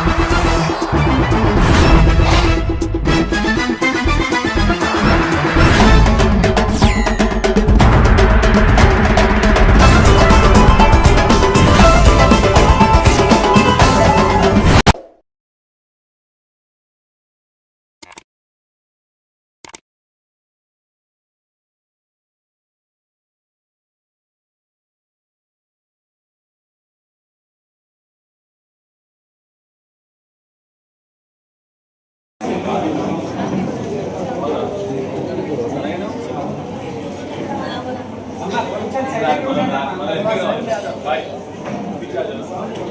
Música Vai, vai. vai.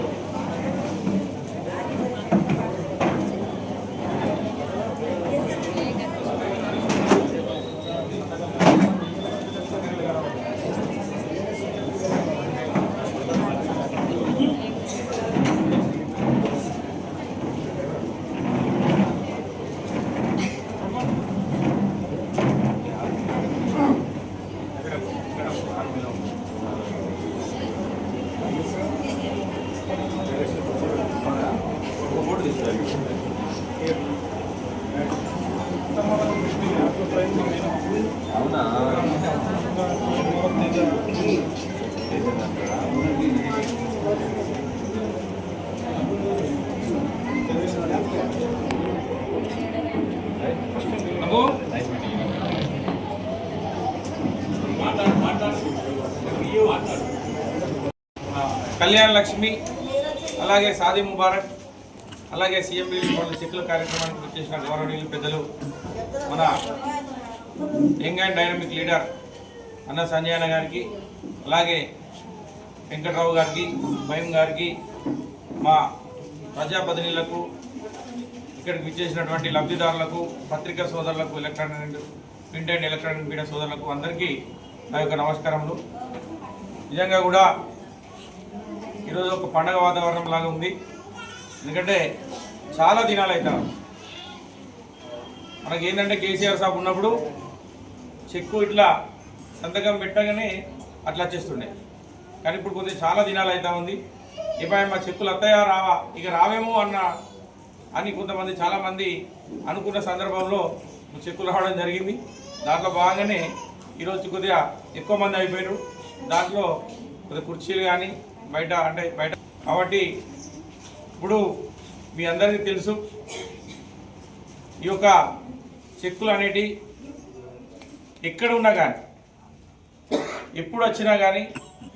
Kalyan Lakshmi అలాగే సాది ముబారక్ అలాగే CM relief చెక్కుల కార్యక్రమానికి వచ్చేసిన గౌరవనీయులు పెద్దలు మన యంగ్ అండ్ డైనమిక్ లీడర్ అన్న సంజయ్ అన్న గారికి అలాగే వెంకట్రావు గారికి భయం గారికి మా ప్రజాప్రతినిధులకు ఇక్కడికి విచ్చేసినటువంటి లబ్ధిదారులకు పత్రికా సోదరులకు electronic print and electronic media సోదరులకు అందరికీ నా యొక్క నమస్కారములు. నిజంగా కూడా ఈరోజు ఒక పండగ వాతావరణం లాగా ఉంది. ఎందుకంటే చాలా దినాలు అవుతాం మనకి ఏంటంటే కేసీఆర్ సాబ్ ఉన్నప్పుడు చెక్కు ఇట్లా సంతకం పెట్టగానే అట్లా వచ్చేస్తుండే కానీ ఇప్పుడు కొద్దిగా చాలా దినాలు అవుతా ఉంది. ఇప్పుడు మా చెక్కులు వస్తాయా రావా? ఇక రావేమో అన్న అని కొంతమంది చాలామంది అనుకున్న సందర్భంలో చెక్కులు రావడం జరిగింది. దాంట్లో భాగంగానే ఈరోజు కొద్దిగా ఎక్కువ మంది అయిపోయారు దాంట్లో కొద్దిగా కుర్చీలు కానీ బయట అంటే బయట కాబట్టి ఇప్పుడు మీ అందరికీ తెలుసు ఈ యొక్క చెక్కులు అనేటి ఎక్కడ ఉన్నా కానీ ఎప్పుడు వచ్చినా కానీ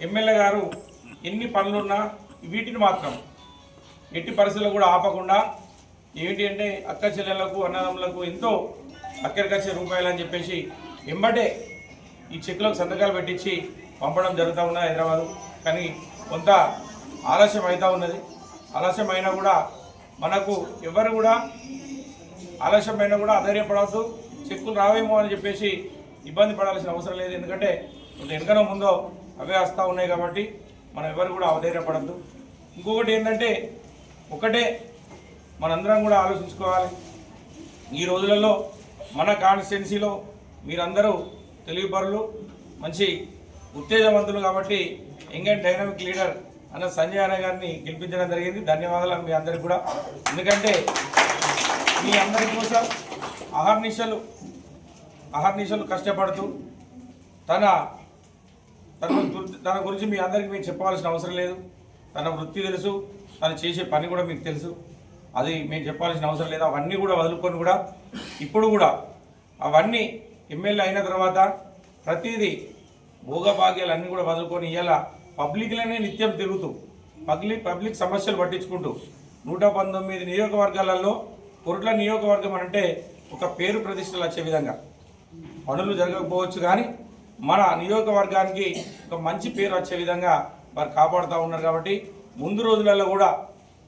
ఎమ్మెల్యే గారు ఎన్ని పనులున్నా వీటిని మాత్రం ఎట్టి పరిస్థితుల్లో కూడా ఆపకుండా ఏంటి అంటే అక్క చెల్లెలకు అన్నదమ్ములకు ఎంతో అక్కడికొచ్చే రూపాయలు అని చెప్పేసి వెంబటే ఈ చెక్కులకు సంతకాలు పెట్టించి పంపడం జరుగుతూ ఉన్నది హైదరాబాదు. కానీ కొంత ఆలస్యం అవుతూ ఉన్నది. ఆలస్యం అయినా కూడా మనకు ఎవరు కూడా ఆలస్యం అయినా కూడా అధైర్యపడవద్దు చెక్కులు రావేమో అని చెప్పేసి ఇబ్బంది పడాల్సిన అవసరం లేదు. ఎందుకంటే కొంత వెనకనో ముందో అవే వస్తూ ఉన్నాయి కాబట్టి మనం ఎవరు కూడా అధైర్యపడద్దు. ఇంకొకటి ఏంటంటే ఒకటే మనందరం కూడా ఆలోచించుకోవాలి. ఈ రోజులలో మన కాన్స్టిట్యున్సీలో మీరందరూ తెలివిపరులు మంచి ఉత్తేజవంతులు కాబట్టి యంగ్ డైనమిక్ లీడర్ అన్న సంజయ్ అన్న గారిని గెలిపించడం జరిగింది. ధన్యవాదాలు మీ అందరికి కూడా. ఎందుకంటే మీ అందరి కోసం అహర్నిశలు అహర్నిశలు కష్టపడుతూ తన తన తన గురించి మీ అందరికీ మీకు చెప్పాల్సిన అవసరం లేదు. తన వృత్తి తెలుసు తను చేసే పని కూడా మీకు తెలుసు. అది మేము చెప్పాల్సిన అవసరం లేదు. అవన్నీ కూడా వదులుకొని కూడా ఇప్పుడు కూడా అవన్నీ ఎమ్మెల్యే అయిన తర్వాత ప్రతిదీ భోగభాగ్యాలు అన్నీ కూడా వదులుకొని ఇలా పబ్లిక్లోనే నిత్యం తిరుగుతూ పబ్లిక్ పబ్లిక్ సమస్యలు పట్టించుకుంటూ నూట పంతొమ్మిది నియోజకవర్గాలలో కొరట్ల నియోజకవర్గం అంటే ఒక పేరు ప్రతిష్టలు వచ్చే విధంగా. పనులు జరగకపోవచ్చు కానీ మన నియోజకవర్గానికి ఒక మంచి పేరు వచ్చే విధంగా వారు కాపాడుతూ ఉన్నారు కాబట్టి ముందు రోజులలో కూడా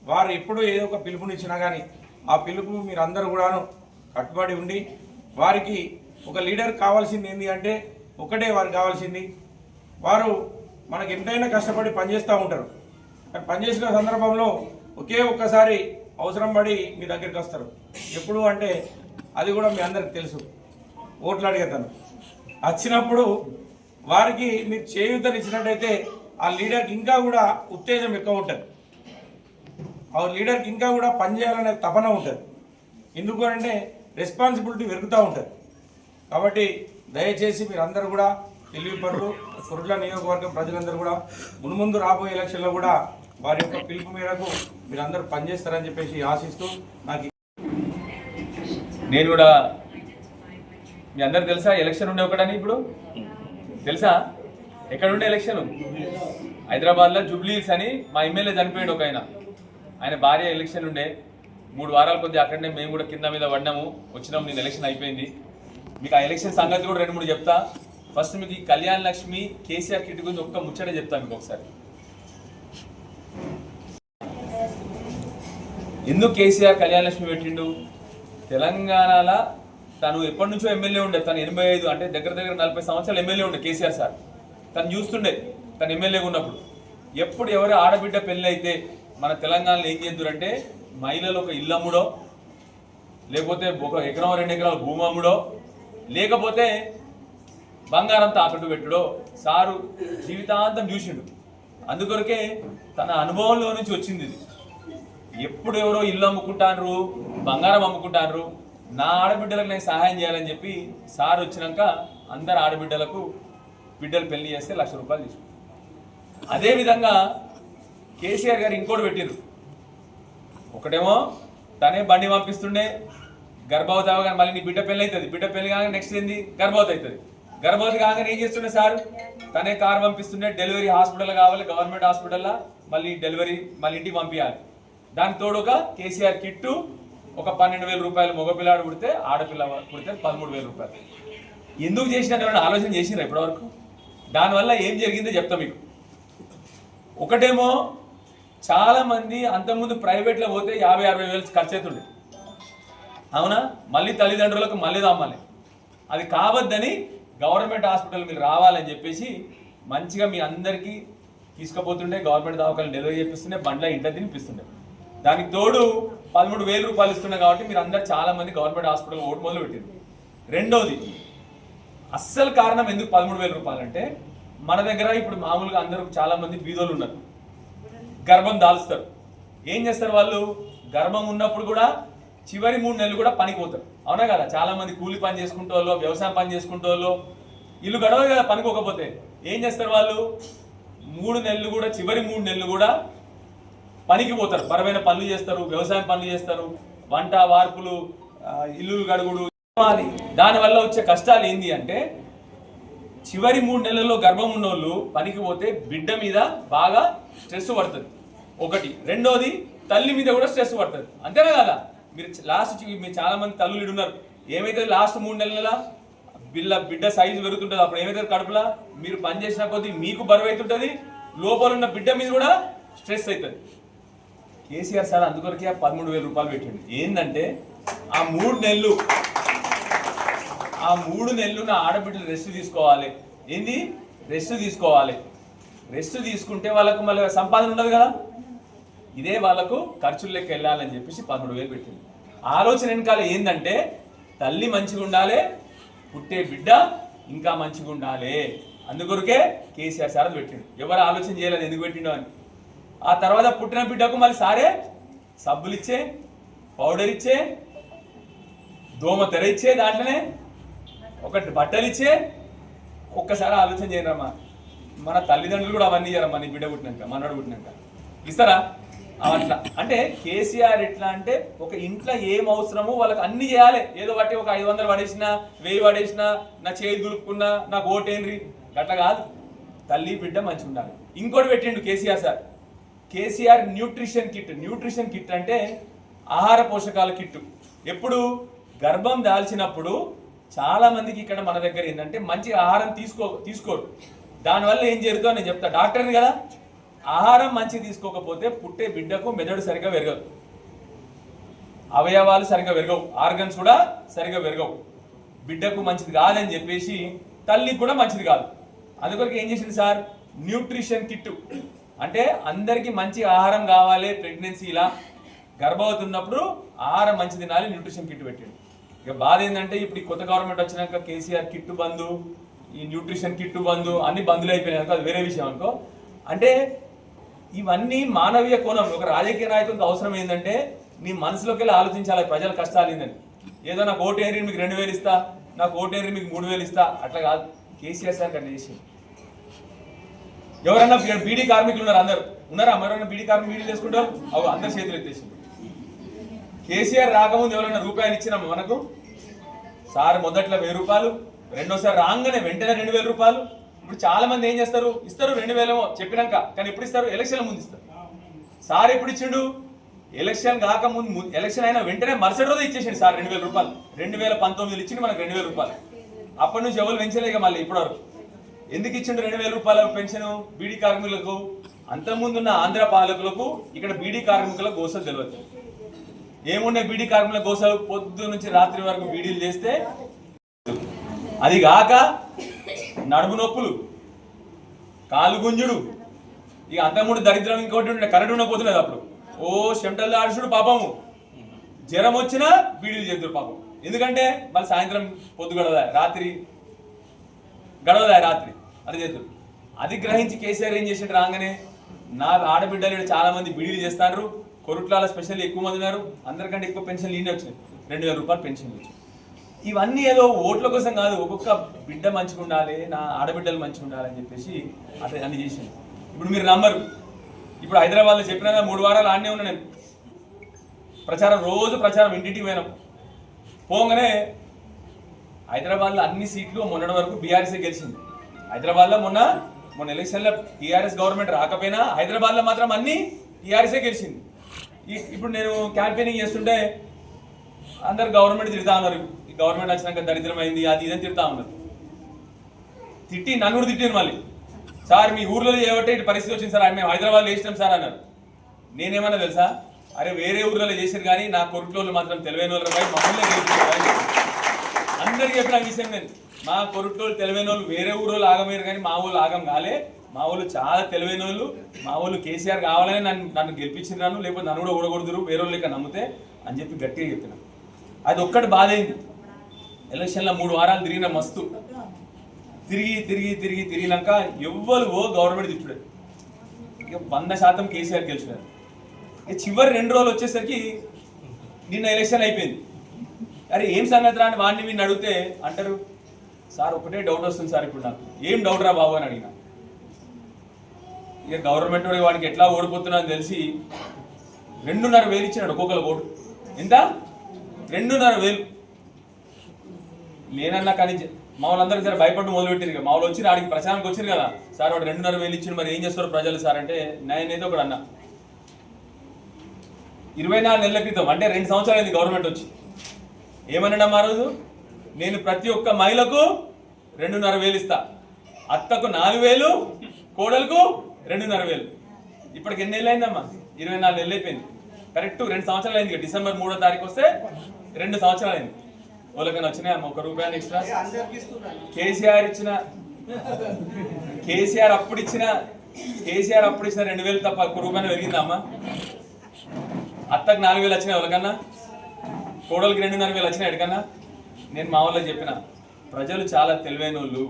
వారు ఎప్పుడూ ఏదో ఒక పిలుపునిచ్చినా కానీ ఆ పిలుపు మీరందరూ కూడాను కట్టుబడి ఉండి వారికి ఒక లీడర్ కావాల్సింది ఏంటి అంటే ఒకటే వారికి కావాల్సింది. వారు మనకి ఎంతైనా కష్టపడి పనిచేస్తూ ఉంటారు. కానీ పనిచేసిన సందర్భంలో ఒకే ఒక్కసారి అవసరం పడి మీ దగ్గరికి వస్తారు. ఎప్పుడు అంటే అది కూడా మీ అందరికి తెలుసు. ఓట్లు అడిగేతాను. వచ్చినప్పుడు వారికి మీరు చేయూతనిచ్చినట్టయితే ఆ లీడర్కి ఇంకా కూడా ఉత్తేజం ఎక్కువ ఉంటుంది. ఆ లీడర్కి ఇంకా కూడా పనిచేయాలనే తపన ఉంటుంది. ఎందుకు అంటే రెస్పాన్సిబిలిటీ పెరుగుతూ ఉంటుంది. కాబట్టి దయచేసి మీరందరూ కూడా తెలివి పరులు కుర్ల నియోజకవర్గం ప్రజలందరూ కూడా మున్ముందు రాబోయే ఎలక్షన్లో కూడా వారి యొక్క పిలుపు మేరకు మీరందరూ పనిచేస్తారని చెప్పేసి ఆశిస్తూ నాకు నేను కూడా మీ అందరు తెలుసా ఎలక్షన్ ఉండే ఒకటని ఇప్పుడు? తెలుసా? ఎక్కడ ఉండే ఎలక్షన్? హైదరాబాద్లో జూబ్లీస్ అని మా ఎమ్మెల్యే చనిపోయాడు ఒక ఆయన. ఆయన భార్య ఎలక్షన్ ఉండే. మూడు వారాల కొద్ది అక్కడనే మేము కూడా కింద మీద పడినాము వచ్చినాము నేను ఎలక్షన్ అయిపోయింది. మీకు ఆ ఎలక్షన్ సంగతి కూడా రెండు మూడు చెప్తా. ఫస్ట్ మీకు ఈ కళ్యాణ్ లక్ష్మి కేసీఆర్ కిట్ గురించి ఒక్క ముచ్చట చెప్తాను మీకు ఒకసారి. ఎందుకు కేసీఆర్ కళ్యాణ్ లక్ష్మి పెట్టిండు? తెలంగాణలో తను ఎప్పటి నుంచో ఎమ్మెల్యే ఉండే తను ఎనభై ఐదు అంటే దగ్గర దగ్గర నలభై సంవత్సరాలు ఎమ్మెల్యే ఉండే కేసీఆర్ సార్. తను చూస్తుండే తను ఎమ్మెల్యేగా ఉన్నప్పుడు. ఎప్పుడు ఎవరు ఆడబిడ్డ పెళ్ళి అయితే మన తెలంగాణలో ఏం చేద్దురంటే మహిళలు ఒక ఇల్లు అమ్ముడో లేకపోతే ఒక ఎకరం రెండు ఎకరాల భూమమ్ముడో లేకపోతే బంగారం తాకట్టు పెట్టుడో సారు జీవితాంతం చూసిండు. అందుకొరకే తన అనుభవంలో నుంచి వచ్చింది ఇది. ఎప్పుడు ఎవరో ఇల్లు అమ్ముకుంటాన్రు బంగారం అమ్ముకుంటాన్రు నా ఆడబిడ్డలకు నేను సహాయం చేయాలని చెప్పి సార్ వచ్చినాక అందరు ఆడబిడ్డలకు బిడ్డలు పెళ్ళి చేస్తే లక్ష రూపాయలు తీసుకుంటారు. అదేవిధంగా కేసీఆర్ గారు ఇంకోటి పెట్టిర్రు. ఒకటేమో తనే బండి పంపిస్తుండే గర్భవతి అవగానే మళ్ళీ నీ బిడ్డ పెళ్ళి అవుతుంది. బిడ్డ పెళ్ళి కాగానే నెక్స్ట్ ఏంది? గర్భవతి అవుతుంది. గర్భవతి కాగానే ఏం చేస్తుండే సార్? తనే కారు పంపిస్తుండే డెలివరీ హాస్పిటల్ కావాలి గవర్నమెంట్ హాస్పిటల్లో మళ్ళీ డెలివరీ మళ్ళీ ఇంటికి పంపించాలి దానికి తోడు ఒక కేసీఆర్ కిట్టు ఒక పన్నెండు వేల రూపాయలు మగపిల్లాడు పుడితే ఆడపిల్ల పుడితే పదమూడు వేల రూపాయలు. ఎందుకు చేసినటువంటి ఆలోచన చేసినారు ఇప్పటివరకు? దానివల్ల ఏం జరిగిందో చెప్తా మీకు. ఒకటేమో చాలామంది అంతకుముందు ప్రైవేట్లో పోతే యాభై అరవై వేలు ఖర్చు అవుతుండే అవునా? మళ్ళీ తల్లిదండ్రులకు మళ్ళీ అమ్మాలి అది కావద్దని గవర్నమెంట్ హాస్పిటల్ మీరు రావాలని చెప్పేసి మంచిగా మీ అందరికీ తీసుకుపోతుండే గవర్నమెంట్ దవాఖాలు డెలివరీ చేపిస్తుండే బండ్ల ఇంట తినిపిస్తుండే. దానికి తోడు పదమూడు వేల రూపాయలు ఇస్తున్నాయి కాబట్టి మీరు అందరు చాలా మంది గవర్నమెంట్ హాస్పిటల్ ఓటు మొదలు పెట్టింది రెండోది అస్సలు కారణం ఎందుకు పదమూడు వేల రూపాయలు అంటే మన దగ్గర ఇప్పుడు మామూలుగా అందరూ చాలా మంది ఉన్నారు. గర్భం దాల్స్తారు. ఏం చేస్తారు వాళ్ళు? గర్భం ఉన్నప్పుడు కూడా చివరి మూడు నెలలు కూడా పనికి పోతారు అవునా కదా? చాలా మంది కూలి పని చేసుకుంటే వాళ్ళు వ్యవసాయం పని చేసుకుంటే వాళ్ళు ఇల్లు గడవదు కదా పనికోకపోతే. ఏం చేస్తారు వాళ్ళు? మూడు నెలలు కూడా చివరి మూడు నెలలు కూడా పనికి పోతారు. పరమైన పనులు చేస్తారు వ్యవసాయం పనులు చేస్తారు వంట వార్పులు ఇల్లు గడుగుడు దానివల్ల వచ్చే కష్టాలు ఏంది అంటే చివరి మూడు నెలల్లో గర్భం ఉన్నోళ్ళు పనికి పోతే బిడ్డ మీద బాగా స్ట్రెస్ పడుతుంది. ఒకటి. రెండోది తల్లి మీద కూడా స్ట్రెస్ పడుతుంది. అంతేనా కదా? మీరు లాస్ట్ మీరు చాలా మంది తల్లులు ఉన్నారు. ఏమైతే లాస్ట్ మూడు నెలల బిల్ల బిడ్డ సైజు పెరుగుతుంటుంది అప్పుడు ఏమైతే కడుపులా మీరు పని చేసిన కొద్దీ మీకు బరువు అవుతుంటుంది లోపల ఉన్న బిడ్డ మీద కూడా స్ట్రెస్ అవుతుంది కేసీఆర్ సార్ అందుకొరకే ఆ పదమూడు వేల రూపాయలు పెట్టిండు. ఏంటంటే ఆ మూడు నెలలు ఆ మూడు నెలలు నా ఆడబిడ్డలు రెస్ట్ తీసుకోవాలి. ఏంది? రెస్ట్ తీసుకోవాలి. రెస్ట్ తీసుకుంటే వాళ్ళకు మళ్ళీ సంపాదన ఉండదు కదా. ఇదే వాళ్ళకు ఖర్చుల్లోకి లెక్క వెళ్ళాలని చెప్పేసి పదమూడు వేలు పెట్టింది ఆలోచన వెనకాల ఏంటంటే తల్లి మంచిగా ఉండాలి పుట్టే బిడ్డ ఇంకా మంచిగా ఉండాలి. అందుకొరకే కేసీఆర్ సార్ అది పెట్టిండు. ఎవరు ఆలోచన చేయలేదు ఎందుకు పెట్టిండో అని. ఆ తర్వాత పుట్టిన బిడ్డకు మళ్ళీ సారే సబ్బులు ఇచ్చే పౌడర్ ఇచ్చే దోమ తెర ఇచ్చే దాంట్లోనే ఒకటి బట్టలు ఇచ్చే ఒక్కసారి ఆలోచన చేయరమ్మా మన తల్లిదండ్రులు కూడా అవన్నీ చేయరమ్మా నీ బిడ్డ పుట్టినాక మనోడు పుట్టినాక. ఇస్తారా? అట్లా. అంటే కేసీఆర్ ఎట్లా అంటే ఒక ఇంట్లో ఏం అవసరమో వాళ్ళకి అన్ని చేయాలి. ఏదో బట్టి ఒక ఐదు వందలు పడేసినా వెయ్యి పడేసినా నా చేయి దులుపుకున్నా నాకు ఓటేంద్రి అట్లా కాదు. తల్లి బిడ్డ మంచి ఉండాలి. ఇంకోటి పెట్టిండు KCR sir. KCR nutrition kit. Nutrition kit అంటే ఆహార పోషకాల కిట్టు. ఎప్పుడు గర్భం దాల్చినప్పుడు చాలా మందికి ఇక్కడ మన దగ్గర ఏంటంటే మంచి ఆహారం తీసుకో తీసుకోరు. దానివల్ల ఏం జరుగుతుందో నేను చెప్తా. డాక్టర్ని కదా? ఆహారం మంచి తీసుకోకపోతే పుట్టే బిడ్డకు మెదడు సరిగా పెరగదు. అవయవాలు సరిగా పెరగవు. ఆర్గన్స్ కూడా సరిగా పెరగవు. బిడ్డకు మంచిది కాదని చెప్పేసి తల్లికి కూడా మంచిది కాదు. అందుకొరకు ఏం చేసింది సార్? న్యూట్రిషన్ కిట్ అంటే అందరికీ మంచి ఆహారం కావాలి ప్రెగ్నెన్సీలా. గర్భవతి ఉన్నప్పుడు ఆహారం మంచి తినాలి న్యూట్రిషన్ కిట్ పెట్టాడు. ఇక బాధ ఏంటంటే ఇప్పుడు ఈ కొత్త గవర్నమెంట్ వచ్చినాక కేసీఆర్ కిట్టు బంధు ఈ న్యూట్రిషన్ కిట్టు బంధు అన్ని బంధులు అయిపోయినాయి అనుకో అది వేరే విషయం అనుకో. అంటే ఇవన్నీ మానవీయ కోణం. ఒక రాజకీయ నాయకునికి అవసరం ఏంటంటే నీ మనసులోకి వెళ్ళి ఆలోచించాలి ప్రజల కష్టాలు ఏందని. ఏదో నాకు ఓటు ఏరి మీకు రెండు వేలు ఇస్తా నాకు ఓటు ఏరి మీకు మూడు వేలు ఇస్తా అట్లా కాదు. కేసీఆర్ సార్ అట్లా చేసి ఎవరన్నా బీడీ కార్మికులు ఉన్నారు? అందరు ఉన్నారా? ఎవరైనా బీడీ కార్మికులు బీడీ చేసుకుంటారు అవు అందరు చేతులు ఎత్తేసి కేసీఆర్ రాకముందు ఎవరైనా రూపాయలు ఇచ్చినామా మనకు? సార్ మొదట్లో వెయ్యి రూపాయలు రెండోసారి రాగానే వెంటనే రెండు వేల రూపాయలు. ఇప్పుడు చాలా మంది ఏం చేస్తారు? ఇస్తారు రెండు వేలేమో చెప్పినాక కానీ ఎప్పుడు ఇస్తారు? ఎలక్షన్ ముందు ఇస్తారు. సార్ ఎప్పుడు ఇచ్చిండు? ఎలక్షన్ కాకముందు ముందు ఎలక్షన్ అయినా వెంటనే మరుసటి రోజు ఇచ్చేసిండు సార్ రెండు వేల రూపాయలు. రెండు వేల పంతొమ్మిదిలో ఇచ్చిండు మనకు రెండు వేల రూపాయలు. అప్పటి నుంచి ఎవరు పెంచలేక మళ్ళీ ఇప్పటివరకు. ఎందుకు ఇచ్చిండు రెండు వేల రూపాయల పెన్షన్? బీడీ కార్మికులకు? అంతకుముందున్న ఆంధ్ర పాలకులకు ఇక్కడ బీడీ కార్మికుల గోసలు తెలియదు ఏమున్నాయి బీడీ కార్మికుల గోసలు? పొద్దు నుంచి రాత్రి వరకు బీడీలు చేస్తే అది కాక నడుము నొప్పులు కాలు గుంజుడు ఇక అంతకుముందు దరిద్రం ఇంకోటి ఉండే కరెంట్ ఉండకపోతున్నది అప్పుడు. ఓ చెమటలు ఆడుచుడు పాపము. జ్వరం వచ్చినా బీడీలు చేద్దరు పాపం. ఎందుకంటే మళ్ళీ సాయంత్రం పొద్దు గడవదా రాత్రి? గడవదా రాత్రి? అది చేద్దరు అది గ్రహించి కేసీఆర్ ఏం చేసిండు రాగానే నా ఆడబిడ్డలు చాలా మంది బీడీలు చేస్తారు కొరుట్లాల స్పెషల్ ఎక్కువ మంది ఉన్నారు అందరికంటే ఎక్కువ పెన్షన్లు ఈయన వచ్చినాయి. రెండు వేల రూపాయలు పెన్షన్లు వచ్చింది ఇవన్నీ ఏదో ఓట్ల కోసం కాదు ఒక్కొక్క బిడ్డ మంచిగా ఉండాలి నా ఆడబిడ్డలు మంచిగా ఉండాలి అని చెప్పేసి అట్లా అన్ని చేసింది. ఇప్పుడు మీరు నమ్మరు. ఇప్పుడు హైదరాబాద్లో చెప్పిన మూడు వారాలు ఆడనే ఉన్నా నేను. ప్రచారం రోజు ప్రచారం ఇంటింటికి పోయినాం. పోగానే హైదరాబాద్లో అన్ని సీట్లు మొన్నటి వరకు బీఆర్ఎస్ఏ గెలిచింది. హైదరాబాద్లో మొన్న మొన్న ఎలక్షన్లో టీఆర్ఎస్ గవర్నమెంట్ రాకపోయినా హైదరాబాద్లో మాత్రం అన్ని టీఆర్ఎస్ఏ గెలిచింది. ఇప్పుడు నేను క్యాంపెయినింగ్ చేస్తుంటే అందరు గవర్నమెంట్ తిడతా ఉన్నారు. గవర్నమెంట్ వచ్చినాక దరిద్రమైంది అది ఇదని తిడతా ఉన్నారు. తిట్టి నన్ను కూడా తిట్టాను మళ్ళీ. సార్ మీ ఊర్లో చేయబట్టే ఇటు పరిస్థితి వచ్చింది సార్ మేము హైదరాబాద్లో చేసినాం సార్ అన్నారు. నేనేమన్నా తెలుసా? అరే వేరే ఊర్లలో చేశారు కానీ నా కొరుట్లోళ్ళు మాత్రం తెలివైన వాళ్ళు పోయి మమ్మల్ని గెలిపించారు. అని అందరికి చెప్పిన విషయం నేను. మా కొరుట్లోళ్ళు తెలివైన వాళ్ళు వేరే ఊరోళ్ళు ఆగమయ్యారు కానీ మా ఊళ్ళు ఆగం కాలే. మా వాళ్ళు చాలా తెలివైన వాళ్ళు మా వాళ్ళు కేసీఆర్ కావాలని నన్ను నన్ను గెలిపించినాను లేకపోతే నన్ను కూడా ఓడగొడుదురు వేరే వాళ్ళు నమ్మితే అని చెప్పి గట్టిగా చెప్పిన. అది ఒక్కటి బాధ అయింది ఎలక్షన్లో మూడు వారాలు తిరిగిన మస్తు. తిరిగి తిరిగి తిరిగి తిరిగినాక ఎవ్వరు ఓ గవర్నమెంట్ తిట్టుడే ఇక వంద శాతం కేసీఆర్ గెలిచినారు. ఇక చివరి రెండు రోజులు వచ్చేసరికి నిన్న ఎలక్షన్ అయిపోయింది. అరే ఏం సంగతి రా అని వాడిని వీడిని అడిగితే అంటారు సార్ ఒకటే డౌట్ వస్తుంది సార్ ఇప్పుడు నాకు. ఏం డౌట్ రా బాబు అని అడిగిన. ఇక గవర్నమెంట్ వాడికి ఎట్లా ఓడిపోతున్నా అని తెలిసి రెండున్నర వేలు ఇచ్చినాడు ఒక్కొక్కరు ఓటు. ఎంత? రెండున్నర వేలు. నేనన్నా కానీ జ- మా వాళ్ళందరూ సరే భయపడి మొదలుపెట్టారు ఇక. మా వాళ్ళు వచ్చి ఆడికి ప్రచారానికి వచ్చారు కదా. సార్ వాడు రెండున్నర వేలు ఇచ్చిండు మరి ఏం చేస్తారు ప్రజలు సార్ అంటే నేనైతే ఒకడు అన్నా. ఇరవై నాలుగు నెలల క్రితం అంటే రెండు సంవత్సరాలు అయింది గవర్నమెంట్ వచ్చి. ఏమన్నా ఆ రోజు? నేను ప్రతి ఒక్క మహిళకు రెండున్నర వేలు ఇస్తా. అత్తకు నాలుగు వేలు కోడలకు రెండున్నర వేలు. ఇప్పటికి ఎన్ని నెలలు అయిందమ్మా? ఇరవై నాలుగు నెలలు అయిపోయింది. కరెక్ట్ రెండు సంవత్సరాలు అయింది డిసెంబర్ మూడో తారీఖు వస్తే రెండు సంవత్సరాలు అయింది. వాళ్ళకైనా వచ్చినాయమ్మా ఒక రూపాయలు ఎక్స్ట్రా కేసీఆర్ ఇచ్చిన కేసీఆర్ అప్పుడు ఇచ్చిన కేసీఆర్ అప్పుడు ఇచ్చిన రెండు వేలు తప్ప ఒక్క రూపాయలు పెరిగిందా అమ్మా? అత్తకు నాలుగు వేలు వచ్చినాయి ఎవరికన్నా? కోడలికి రెండున్నర వేలు వచ్చినాయి ఎక్కడన్నా నేను మా వాళ్ళకి చెప్పిన ప్రజలు చాలా తెలివైన వాళ్ళు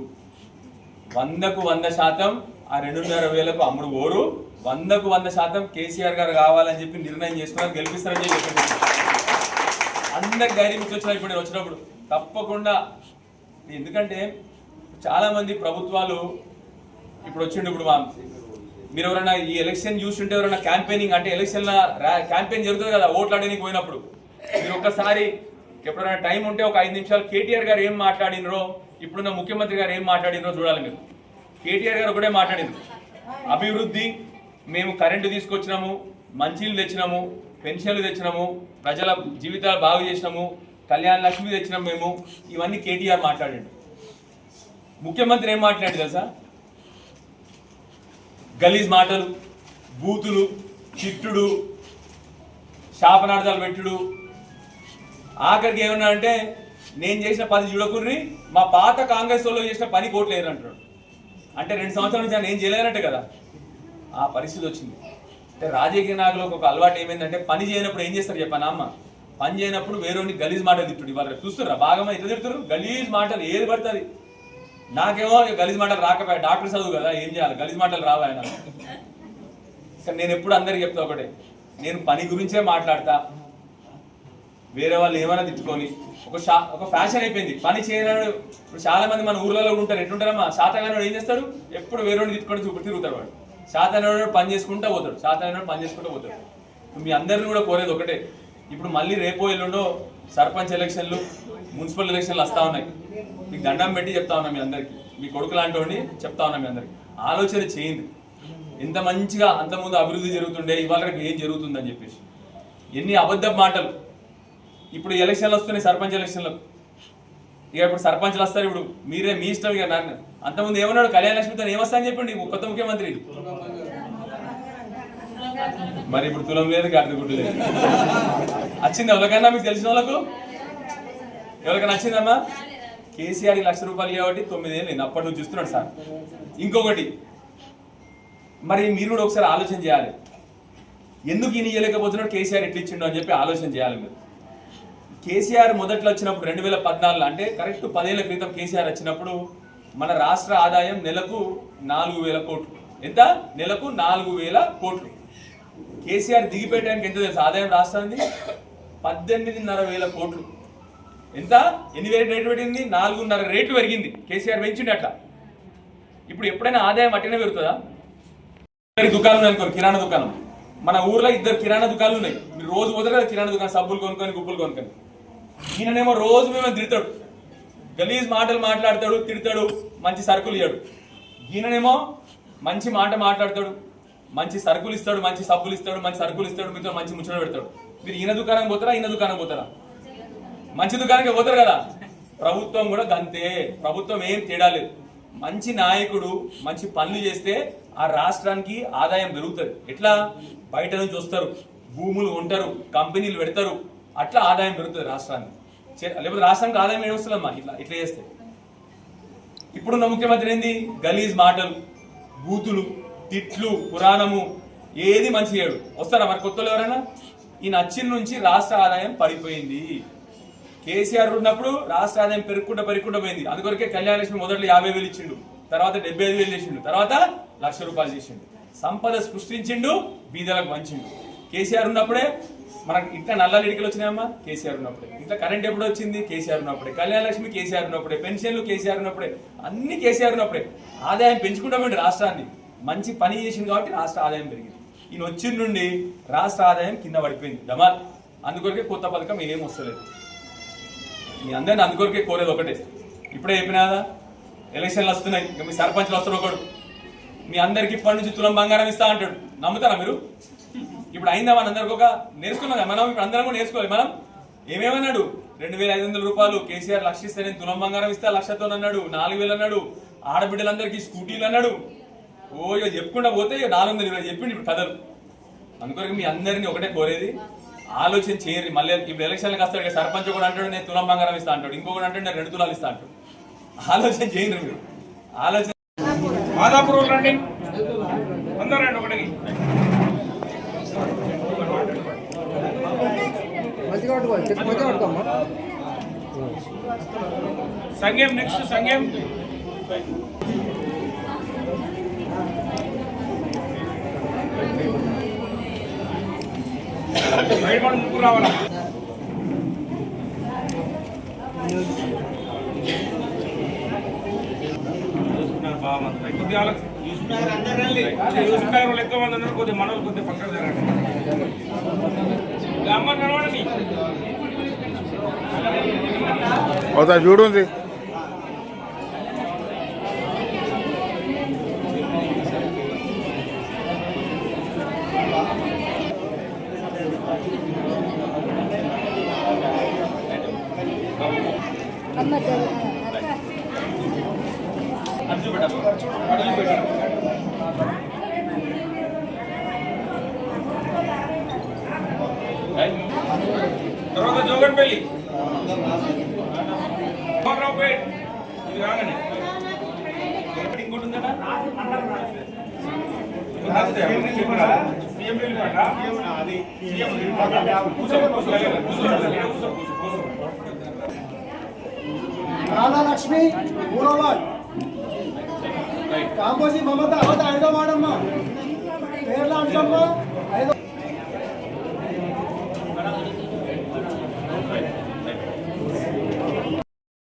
వందకు వంద శాతం ఆ రెండున్నర వేలకు అమ్ముడు ఓరు వందకు వంద శాతం కేసీఆర్ గారు కావాలని చెప్పి నిర్ణయం చేసుకున్నారు గెలిపిస్తారని చెప్పి. అందరికి ధైర్యం వచ్చిన ఇప్పుడు నేను వచ్చినప్పుడు తప్పకుండా. ఎందుకంటే చాలామంది ప్రభుత్వాలు ఇప్పుడు వచ్చిండు ఇప్పుడు మా మీరు ఎవరైనా ఈ ఎలక్షన్ చూస్తుంటే ఎవరైనా క్యాంపెయినింగ్ అంటే ఎలక్షన్ల క్యాంపెయిన్ జరుగుతుంది కదా ఓట్లాడడానికి పోయినప్పుడు. మీరు ఒక్కసారి ఎప్పుడైనా టైం ఉంటే ఒక ఐదు నిమిషాలు కేటీఆర్ గారు ఏం మాట్లాడినరో ఇప్పుడున్న ముఖ్యమంత్రి గారు ఏం మాట్లాడినరో చూడాలి మీరు. కేటీఆర్ గారు ఒకటే మాట్లాడింది. అభివృద్ధి మేము కరెంటు తీసుకొచ్చినాము మంచిలు తెచ్చినాము పెన్షన్లు తెచ్చినాము ప్రజల జీవితాలు బాగు చేసినాము కళ్యాణ లక్ష్మి తెచ్చినాం మేము. ఇవన్నీ కేటీఆర్ మాట్లాడాడు. ముఖ్యమంత్రి ఏం మాట్లాడాడు కదా గలీజ్ మాటలు బూతులు చిట్టుడు శాపనార్థాలు పెట్టుడు. ఆఖరికి ఏమన్నా అంటే నేను చేసిన పని చూడకుర్రి మా పాత కాంగ్రెస్ వాళ్ళు చేసిన పని కోట్లేరు అంటాడు అంటే రెండు సంవత్సరాల నుంచి నేను చేయలేనట్టు కదా? ఆ పరిస్థితి వచ్చింది. అంటే రాజకీయ నాయకులకు ఒక అలవాటు ఏమైందంటే పని చేయనప్పుడు ఏం చేస్తారు చెప్పాను అమ్మ? పని చేయనప్పుడు వేరేని గలీజ్ మాటలు తిట్టుడు. ఇవాళ చూస్తుర్రా? బాగా ఎట్లా తిడుతురు గలీజ్ మాటలు ఏది పడుతుంది నాకేమో గలీజ్ మాటలు రాకపోయా. డాక్టర్ చదువు కదా ఏం చేయాలి? గలీజ్ మాటలు రావా ఆయన. నేను ఎప్పుడు అందరికి చెప్తా ఒకటే. నేను పని గురించే మాట్లాడతా. వేరే వాళ్ళు ఏమైనా తిట్టుకొని. ఒక షా ఒక ఫ్యాషన్ అయిపోయింది. పని చేయలేడు ఇప్పుడు చాలా మంది మన ఊర్లలో కూడా ఉంటారు. ఎట్లుంటారమ్మా? శాతగానోడు ఏం చేస్తాడు? ఎప్పుడు వేరే తిట్టుకొని చూపు తిరుగుతాడు వాడు. శాతగానోడు పని చేసుకుంటూ పోతాడు శాతగానోడు పని చేసుకుంటూ పోతాడు. మీ అందరిని కూడా కోరేది ఒకటే ఇప్పుడు మళ్ళీ రేపో ఎల్లుండో సర్పంచ్ ఎలక్షన్లు మున్సిపల్ ఎలక్షన్లు వస్తా ఉన్నాయి. మీకు దండం పెట్టి చెప్తా ఉన్నా మీ అందరికి మీ కొడుకు లాంటి వాడిని చెప్తా ఉన్నా మీ అందరికీ. ఆలోచన చేయండి. ఎంత మంచిగా అంతకుముందు అభివృద్ధి జరుగుతుండే ఇవాళ రేపు ఏం జరుగుతుందని చెప్పేసి. ఎన్ని అబద్ధ మాటలు. ఇప్పుడు ఎలక్షన్లు వస్తున్నాయి సర్పంచ్ ఎలక్షన్లు ఇక ఇప్పుడు సర్పంచ్లు వస్తారు ఇప్పుడు మీరే మీ ఇష్టం ఇక నన్ను. అంతకుముందు ఏమన్నాడు? కళ్యాణ లక్ష్మితో ఏమస్తా అని చెప్పండి కొత్త ముఖ్యమంత్రి. మరి ఇప్పుడు తులం లేదు గాడిద గుడ్డు లేదు. వచ్చింది ఎవరికన్నా మీకు తెలిసిన వాళ్ళకు? ఎవరికైనా వచ్చిందమ్మా కేసీఆర్ లక్ష రూపాయలు కాబట్టి తొమ్మిదేళ్ళు నేను అప్పటి నుంచి చూస్తున్నాడు సార్. ఇంకొకటి మరి మీరు కూడా ఒకసారి ఆలోచన చేయాలి. ఎందుకు ఈయన ఇవ్వలేకపోతున్నాడు కేసీఆర్ ఎట్లా ఇచ్చిండు అని చెప్పి ఆలోచన చేయాలి మీరు. కేసీఆర్ మొదట్లో వచ్చినప్పుడు రెండు వేల పద్నాలుగులో అంటే కరెక్ట్ పదేళ్ళ క్రితం కేసీఆర్ వచ్చినప్పుడు మన రాష్ట్ర ఆదాయం నెలకు నాలుగు వేల కోట్లు. ఎంత? నెలకు నాలుగు వేల కోట్లు. కేసీఆర్ దిగిపెట్టడానికి ఎంత తెలుసు? ఆదాయం రాష్ట్రానికి పద్దెనిమిదిన్నర వేల కోట్లు. ఎంత? ఎన్ని వేల రేటు పెట్టింది నాలుగున్నర రేట్లు పెరిగింది. కేసీఆర్ పెంచిండు అట్లా. ఇప్పుడు ఎప్పుడైనా ఆదాయం అట్టనే పెరుగుతుందా? ఇద్దరు దుకాణం ఉన్నాయి అనుకోండి కిరాణా దుకాణం. మన ఊర్లో ఇద్దరు కిరాణా దుకాణాలు ఉన్నాయి. మీరు రోజు పోతారు కదా కిరాణా దుకాణం సబ్బులు కొనుక్కొని గుప్పులు కొనుక్కొని. ఈయననేమో రోజు మేము తిడతాడు గలీజ్ మాటలు మాట్లాడతాడు తిడతాడు మంచి సరుకులు ఇయ్యాడు. ఈయననేమో మంచి మాట మాట్లాడతాడు మంచి సరుకులు ఇస్తాడు మంచి సబ్బులు ఇస్తాడు మంచి సరుకులు ఇస్తాడు మీతో మంచి ముచ్చట పెడతాడు. మీరు ఈయన దుకాణం పోతారా ఈయన దుకాణం పోతారా? మంచి దుకాణానికి పోతారు కదా. ప్రభుత్వం కూడా గంతే. ప్రభుత్వం ఏం తేడా లేదు. మంచి నాయకుడు మంచి పనులు చేస్తే ఆ రాష్ట్రానికి ఆదాయం పెరుగుతుంది. ఎట్లా? బయట నుంచి వస్తారు. భూములు ఉంటారు కంపెనీలు పెడతారు. అట్లా ఆదాయం పెరుగుతుంది రాష్ట్రానికి. లేకపోతే రాష్ట్రానికి ఆదాయం ఏం వస్తుందమ్మా ఇట్లా ఇట్లా చేస్తే. ఇప్పుడున్న ముఖ్యమంత్రి ఏంది? గలీజ్ మాటలు బూతులు తిట్లు పురాణము ఏది మంచి చేయడు. వస్తారా మరి కొత్తలు ఎవరైనా? ఈ నచ్చిన నుంచి రాష్ట్ర ఆదాయం పడిపోయింది. కేసీఆర్ ఉన్నప్పుడు రాష్ట్ర ఆదాయం పెరుగుకుంటూ పెరుగుకుంటూ పోయింది. అందుకొరకే కళ్యాణ లక్ష్మి మొదట్లో యాభై వేలు ఇచ్చిండు. తర్వాత డెబ్బై ఐదు వేలు చేసిండు. తర్వాత లక్ష రూపాయలు చేసిండు. సంపద సృష్టించిండు బీదలకు పంచిండు కేసీఆర్ ఉన్నప్పుడే మనకి ఇట్లా నల్ల ఇడికలు వచ్చినాయమ్మా కేసీఆర్ ఉన్నప్పుడే. ఇట్లా కరెంట్ ఎప్పుడు వచ్చింది? కేసీఆర్ ఉన్నప్పుడే. కళ్యాణ లక్ష్మి కేసీఆర్ ఉన్నప్పుడే. పెన్షన్లు కేసీఆర్ ఉన్నప్పుడే. అన్ని కేసీఆర్ ఉన్నప్పుడే. ఆదాయం పెంచుకుంటామండి రాష్ట్రాన్ని. మంచి పని చేసింది కాబట్టి రాష్ట్ర ఆదాయం పెరిగింది. ఈయన వచ్చిన నుండి రాష్ట్ర ఆదాయం కింద పడిపోయింది. డమాల్ అందుకొరకే కొత్త పథకం ఏం వస్తలేదు. మీ అందరిని అందుకొరకే కోరేది ఒకటే. ఇప్పుడే చెప్పినాదా ఎలక్షన్లు వస్తున్నాయి. ఇక మీ సర్పంచ్లు వస్తారు ఒకడు. మీ అందరికి ఇప్పటి నుంచి తులం బంగారం ఇస్తా అంటాడు. నమ్ముతారా మీరు? ఇప్పుడు అయిందా మన అందరికి ఒక నేర్చుకున్నాం కదా? మనం ఇప్పుడు అందరం కూడా నేర్చుకోవాలి. మనం ఏమేమన్నాడు రెండు వేల ఐదు వందల రూపాయలు కేసీఆర్ లక్షిస్తే నేను తులం బంగారం ఇస్తా లక్షతో అన్నాడు. నాలుగు వేలు అన్నాడు. ఆడబిడ్డలందరికీ స్కూటీలు అన్నాడు. ఓ ఇక చెప్పుకుంటా పోతే నాలుగు వందలు ఇరవై చెప్పిండు ఇప్పుడు కథలు. అందుకొరకు మీ అందరినీ ఒకటే కోరేది. ఆలోచన చేయరు. మళ్ళీ ఇప్పుడు ఎలక్షన్లకు వస్తాడు ఇక సర్పంచ్ కూడా అంటాడు నేను తులం బంగారం ఇస్తా అంటాడు. ఇంకొకటి అంటాడు నేను రెండు తులాలు ఇస్తా అంటాడు. ఆలోచన చేయండి మీరు. ఆలోచన మాదాపూర్ రండి అందరూ రండి సంగేం నెక్స్ట్ సంగేం. బయట ముగ్గురు రావాలా? బాగా మంది. కొద్దిగా వాళ్ళకి చూసుకున్నారు వాళ్ళు ఎక్కువ మంది ఉన్నారు కొద్దిగా మనలు కొద్దిగా పక్కన జరగండి. అవుతా చూడుంది అమ్మ అక్క అర్జు పెట్టమ్మా. అడుగు పెట్టు. ఏయ్, తర్వాత జోగన్పల్లి రావుపేట్ ఇది రాగానే ఒకటి ఇంకోటి ఉందట సీఎం వెళ్ళిపోట సీఎం కూర్చో కూర్చో కూర్చో కూర్చో రాధా లక్ష్మి మూడోవాడ్ రైట్. కాంపోజీ మమత అవత ఐదో వాడమ్మా పేర్ల అంశంలో